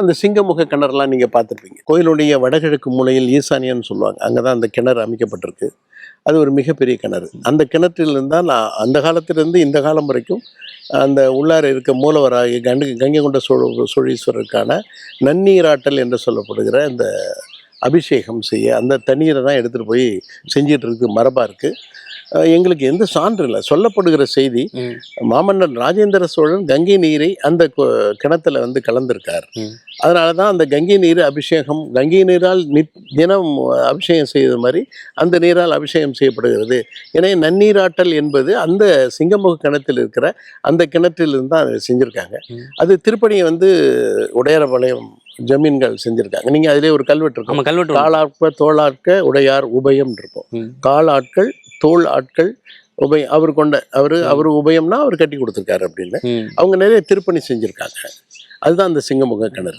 அந்த சிங்கமுக கிணறுலாம் நீங்கள் பார்த்துருப்பீங்க. கோயிலுடைய வடகிழக்கு மூலையில் ஈசானியன்னு சொல்லுவாங்க. அங்கே தான் அந்த கிணறு அமைக்கப்பட்டிருக்கு. அது ஒரு மிகப்பெரிய கிணறு. அந்த கிணற்றிலிருந்து தான் நான் அந்த காலத்திலிருந்து இந்த காலம் வரைக்கும் அந்த உள்ளார இருக்க மூலவராகிய கண்டு கங்கை கொண்ட சோழ சோழீஸ்வரருக்கான நன்னீராட்டல் என்று சொல்லப்படுகிற இந்த அபிஷேகம் செய்ய அந்த தண்ணீரை தான் எடுத்துகிட்டு போய் செஞ்சிட்டு இருக்கு மரபாக இருக்குது எங்களுக்கு எந்த சான்று இல்லை சொல்லப்படுகிற செய்தி ம். மாமன்னர் ராஜேந்திர சோழன் கங்கை நீரை அந்த கிணத்துல வந்து கலந்திருக்கார். அதனால தான் அந்த கங்கை நீர் அபிஷேகம் கங்கை நீரால் நித் தினம் அபிஷேகம் செய்வது மாதிரி அந்த நீரால் அபிஷேகம் செய்யப்படுகிறது எனவே நன்னீராட்டல் என்பது அந்த சிங்கமுக கிணத்தில் இருக்கிற அந்த கிணற்றிலிருந்து தான் செஞ்சுருக்காங்க. அது திருப்பணியை வந்து உடையாரபாளையம் ஜமீன்கள் செஞ்சுருக்காங்க. நீங்கள் அதிலே ஒரு கல்வெட்டு இருக்கும். கல்வெட்டு. காலாட்ப தோளாட்க உடையார் உபயம் இருக்கும் ம். கால் ஆட்கள் தோல் ஆட்கள் உபயம் அவர் கொண்ட அவர் அவர் உபயம்னா அவர் கட்டி கொடுத்துருக்காரு அப்படின்னு. அவங்க நிறைய திருப்பணி செஞ்சுருக்காங்க. அதுதான் அந்த சிங்கமுக கிணறு.